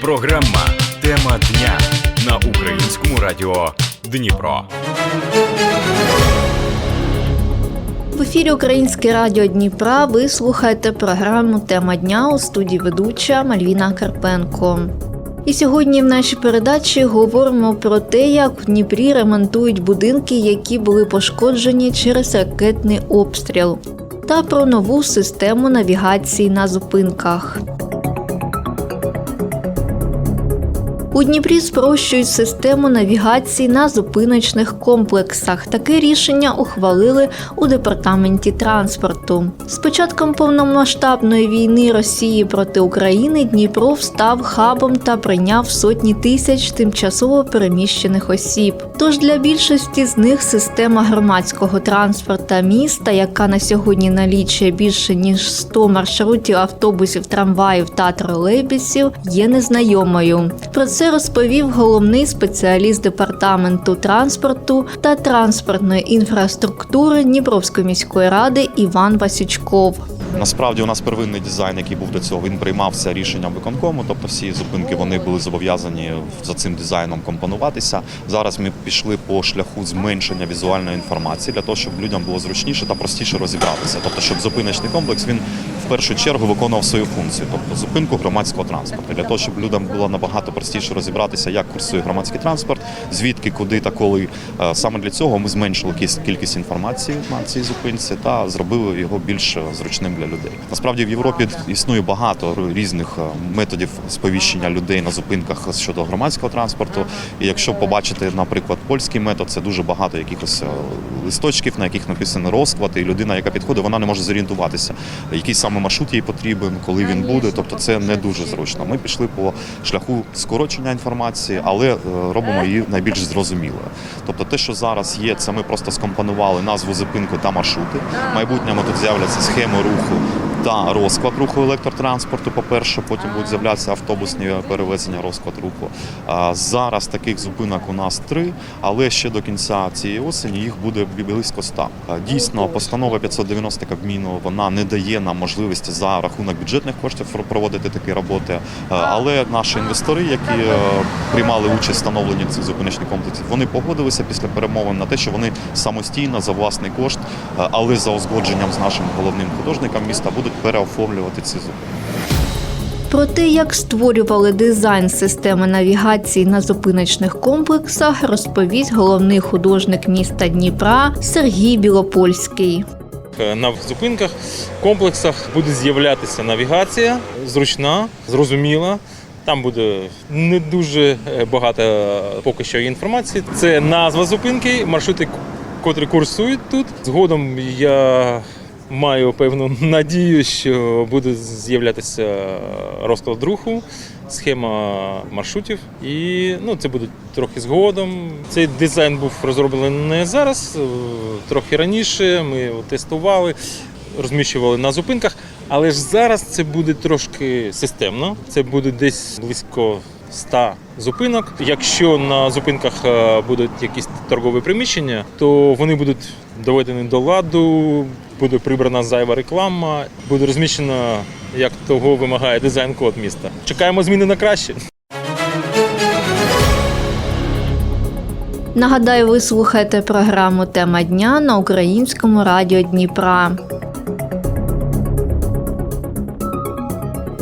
Програма Тема дня на українському радіо Дніпро. В ефірі Українське радіо Дніпра ви слухаєте програму Тема дня у студії ведуча Мальвіна Карпенко. І сьогодні в нашій передачі говоримо про те, як в Дніпрі ремонтують будинки, які були пошкоджені через ракетний обстріл, та про нову систему навігації на зупинках. У Дніпрі спрощують систему навігації на зупиночних комплексах. Таке рішення ухвалили у департаменті транспорту. З початком повномасштабної війни Росії проти України Дніпро став хабом та прийняв сотні тисяч тимчасово переміщених осіб. Тож для більшості з них система громадського транспорта міста, яка на сьогодні налічує більше ніж 100 маршрутів автобусів, трамваїв та тролейбусів, є незнайомою. Про це розповів головний спеціаліст департаменту транспорту та транспортної інфраструктури Дніпровської міської ради Іван Васючков. Насправді у нас первинний дизайн, який був до цього, він приймався рішенням виконкому, тобто всі зупинки вони були зобов'язані за цим дизайном компонуватися. Зараз ми пішли по шляху зменшення візуальної інформації для того, щоб людям було зручніше та простіше розібратися. Тобто, щоб зупиночний комплекс він першу чергу виконував свою функцію, тобто зупинку громадського транспорту, для того, щоб людям було набагато простіше розібратися, як курсує громадський транспорт, звідки, куди та коли. Е, Саме для цього ми зменшили кількість- інформації на цій зупинці та зробили його більш е, зручним для людей. Насправді в Європі існує багато різних е, методів сповіщення людей на зупинках щодо громадського транспорту. І якщо побачити, наприклад, польський метод, це дуже багато якихось листочків, на яких написано розклад, і людина, яка підходить, вона не може зорієнтуватися, який саме маршрут їй потрібен, коли він буде. Тобто це не дуже зручно. Ми пішли по шляху скорочення інформації, але е, робимо її найбільш зрозумілою. Тобто, те, що зараз є, це ми просто скомпонували назву зупинку та маршрути. В майбутньому тут з'являться схеми руху. Та розклад руху електротранспорту, по-перше, потім будуть з'являтися автобусні перевезення, розклад руху. Зараз таких зупинок у нас три, але ще до кінця цієї осені їх буде близько ста. Дійсно, постанова 590 Кабміну вона не дає нам можливості за рахунок бюджетних коштів проводити такі роботи. Але наші інвестори, які е, приймали участь в встановленні цих зупиночних комплексів, вони погодилися після перемовин на те, що вони самостійно за власний кошт, е, але за узгодженням з нашим головним художником міста будуть переоформлювати ці зупинки. Про те, як створювали дизайн системи навігації на зупиночних комплексах, розповість головний художник міста Дніпра Сергій Білопольський. Е, На зупинках, комплексах буде з'являтися навігація зручна, зрозуміла. Там буде не дуже е, багато е, поки що інформації. Це назва зупинки, маршрути, котрі курсують тут. Згодом я маю певну надію, що буде з'являтися розклад руху, схема маршрутів. І ну, це буде трохи згодом. Цей дизайн був розроблений не зараз, е, трохи раніше. Ми його тестували, розміщували на зупинках. Але ж зараз це буде трошки системно. Це буде десь близько 100 зупинок. Якщо на зупинках е, будуть якісь торгові приміщення, то вони будуть доведені до ладу, буде прибрана зайва реклама, буде розміщено, як того вимагає дизайн-код міста. Чекаємо зміни на краще. Нагадаю, ви слухаєте програму Тема дня на українському радіо Дніпра.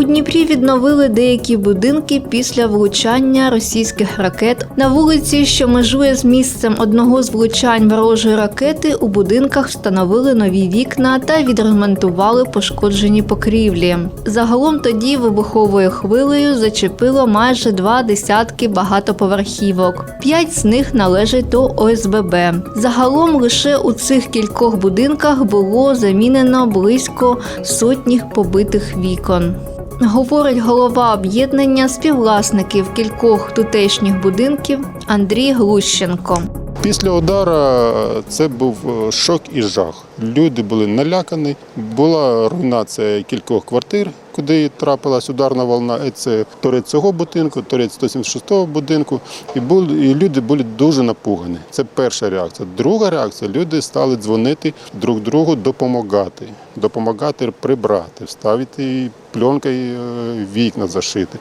У Дніпрі відновили деякі будинки після влучання російських ракет. На вулиці, що межує з місцем одного з влучань ворожої ракети, у будинках встановили нові вікна та відремонтували пошкоджені покрівлі. Загалом тоді вибуховою хвилею зачепило майже два десятки багатоповерхівок. П'ять з них належать до ОСББ. Загалом лише у цих кількох будинках було замінено близько сотні побитих вікон. Говорить голова об'єднання співвласників кількох тутешніх будинків Андрій Глущенко. Після удара це був е, шок і жах. Люди були налякані. Була руйнація кількох квартир, куди трапилась ударна волна. Це торець цього будинку, торець 176-го будинку. І, були, і люди були дуже напугані. Це перша реакція. Друга реакція люди стали дзвонити друг другу, допомагати, допомагати прибрати, вставити пленкою е, вікна зашити.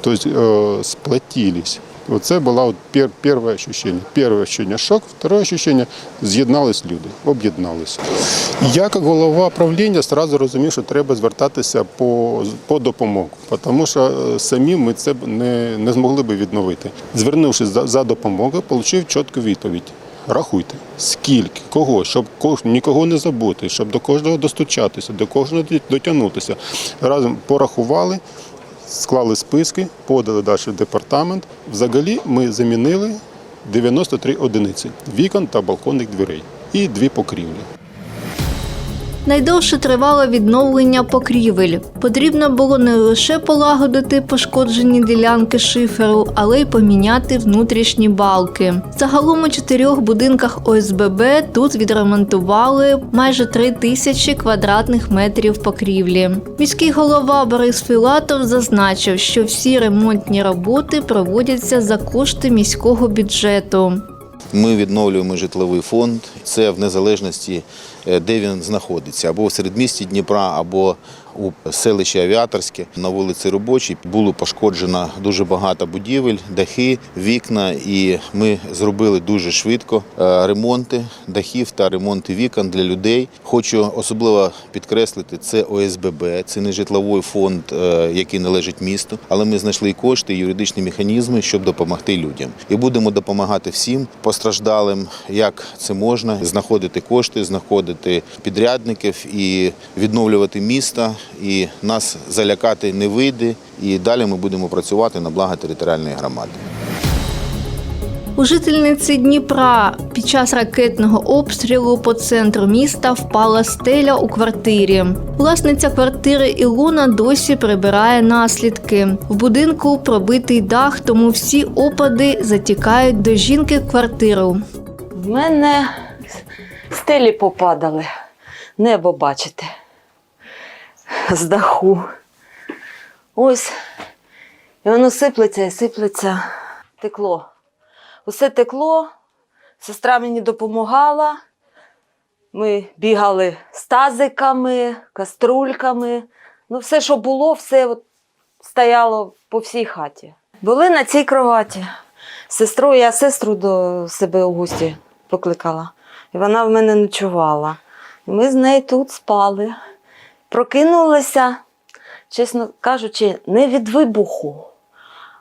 тобто е, Оце було от пер, перше ощущення. Перше ощущення шок, друге ощущення з'єднались люди, об'єдналися. Я, як голова правління, одразу розумів, що треба звертатися по, по допомогу, тому що е, самі ми це не, не змогли би відновити. Звернувшись за, за допомогою, отримав чітку відповідь. Рахуйте, скільки, кого, щоб нікого не забути, щоб до кожного достучатися, до кожного дотягнутися. Разом порахували, склали списки, подали далі в департамент. Взагалі ми замінили 93 одиниці вікон та балконних дверей і дві покрівлі. Найдовше тривало відновлення покрівель. Потрібно було не лише полагодити пошкоджені ділянки шиферу, але й поміняти внутрішні балки. Загалом у чотирьох будинках ОСББ тут відремонтували майже три тисячі квадратних метрів покрівлі. Міський голова Борис Філатов зазначив, що всі ремонтні роботи проводяться за кошти міського бюджету. Ми відновлюємо житловий фонд. Це в незалежності, де він знаходиться, або в середмісті Дніпра, або у селищі Авіаторське. На вулиці Робочій було пошкоджено дуже багато будівель, дахи, вікна, і ми зробили дуже швидко е, ремонти дахів та ремонти вікон для людей. Хочу особливо підкреслити, це ОСББ, це не житловий фонд, е, який належить місту, але ми знайшли кошти, і юридичні механізми, щоб допомогти людям. І будемо допомагати всім постраждалим, як це можна, знаходити кошти, знаходити підрядників і відновлювати місто. І нас залякати не вийде. І далі ми будемо працювати на благо територіальної громади. У жительниці Дніпра під час ракетного обстрілу по центру міста впала стеля у квартирі. Власниця квартири Ілона досі прибирає наслідки. В будинку пробитий дах, тому всі опади затікають до жінки в квартиру. В мене стелі попадали. Небо бачите. З даху. Ось. І воно сиплеться і сиплеться. Текло. Усе текло. Сестра мені допомагала. Ми бігали з тазиками, каструльками. Ну, все, що було, все от стояло по всій хаті. Були на цій кроваті. Сестру, я сестру до себе у гості покликала. І вона в мене ночувала. І ми з нею тут спали. Прокинулися, чесно кажучи, не від вибуху.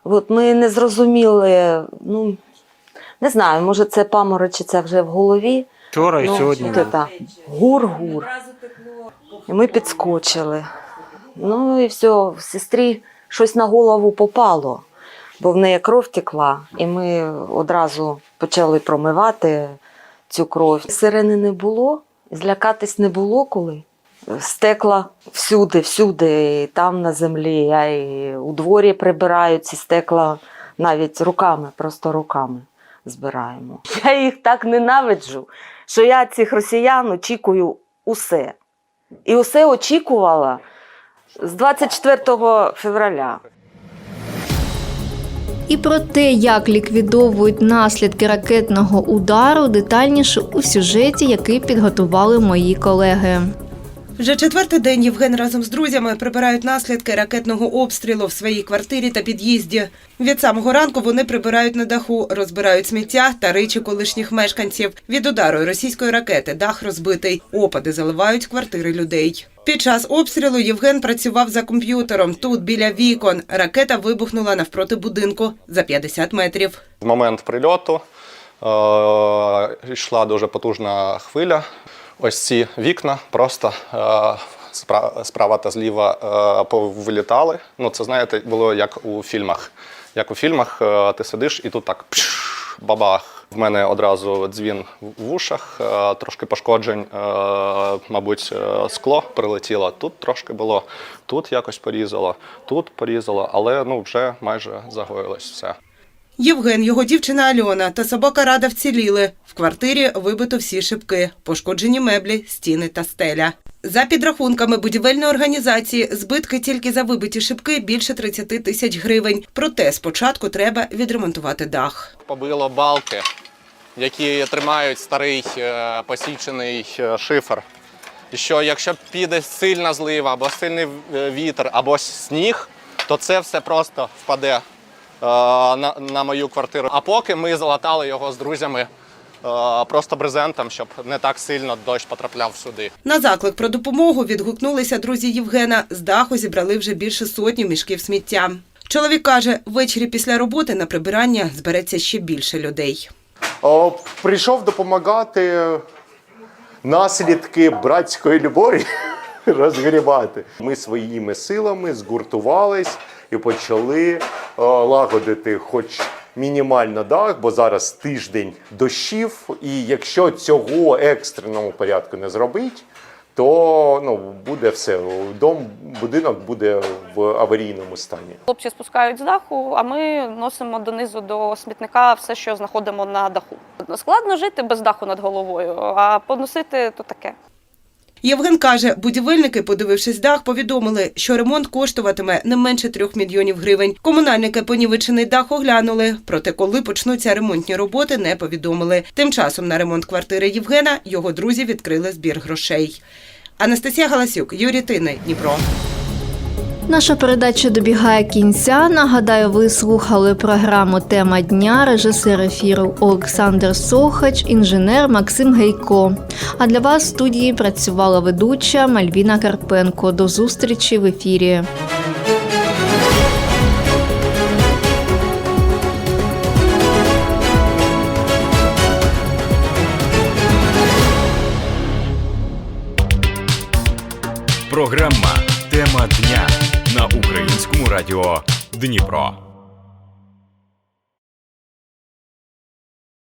От ми не зрозуміли, ну, не знаю, може це паморочиться вже в голові. Вчора і Ну, сьогодні. це, Гур-гур. І ми підскочили. Ну і все, в сестрі щось на голову попало, бо в неї кров текла, і ми одразу почали промивати цю кров. Сирени не було, злякатись не було коли. Стекла всюди, всюди, там на землі. Я і у дворі прибираю ці стекла навіть руками, просто руками збираємо. Я їх так ненавиджу, що я цих росіян очікую усе. І усе очікувала з 24 февраля. І про те, як ліквідовують наслідки ракетного удару, детальніше у сюжеті, який підготували мої колеги. Вже четвертий день Євген разом з друзями прибирають наслідки ракетного обстрілу в своїй квартирі та під'їзді. Від самого ранку вони прибирають на даху, розбирають сміття та речі колишніх мешканців. Від удару російської ракети дах розбитий. Опади заливають квартири людей. Під час обстрілу Євген працював за комп'ютером. Тут біля вікон ракета вибухнула навпроти будинку за 50 метрів. В момент прильоту е, йшла дуже потужна хвиля. Ось ці вікна просто е, справа та зліва е, повилітали. Ну, це знаєте, було як у фільмах. Як у фільмах, е, ти сидиш і тут так бабах. В мене одразу дзвін в ушах, трошки пошкоджень, мабуть, скло прилетіло. Тут трошки було, тут якось порізало, тут порізало, але ну вже майже загоїлось все. Євген, його дівчина Альона та собака Рада вціліли. В квартирі вибито всі шибки, пошкоджені меблі, стіни та стеля. За підрахунками будівельної організації, збитки тільки за вибиті шибки більше 30 тисяч гривень. Проте спочатку треба відремонтувати дах. побило балки, які тримають старий е, посічений е, шифер. Що якщо піде сильна злива, або сильний е, вітер, або сніг, то це все просто впаде на, на мою квартиру. А поки ми залатали його з друзями е, просто брезентом, щоб не так сильно дощ потрапляв сюди. На заклик про допомогу відгукнулися друзі Євгена. З даху зібрали вже більше сотні мішків сміття. Чоловік каже, ввечері після роботи на прибирання збереться ще більше людей. О, прийшов допомагати наслідки братської любові розгрібати. Ми своїми силами згуртувались і почали е, лагодити хоч мінімально дах, бо зараз тиждень дощів, і якщо цього екстреному порядку не зробить, то ну, буде все. Дом, будинок буде в аварійному стані. Хлопці спускають з даху, а ми носимо донизу до смітника все, що знаходимо на даху. Складно жити без даху над головою, а поносити то таке. Євген каже, будівельники, подивившись дах, повідомили, що ремонт коштуватиме не менше трьох мільйонів гривень. Комунальники понівечений дах оглянули, проте коли почнуться ремонтні роботи, не повідомили. Тим часом на ремонт квартири Євгена його друзі відкрили збір грошей. Анастасія Галасюк, Юрій Тини, Дніпро. Наша передача добігає кінця. Нагадаю, ви слухали програму Тема дня, режисер ефіру Олександр Сохач, інженер Максим Гейко. А для вас в студії працювала ведуча Мальвіна Карпенко. До зустрічі в ефірі. Програма Тема дня українському радіо Дніпро.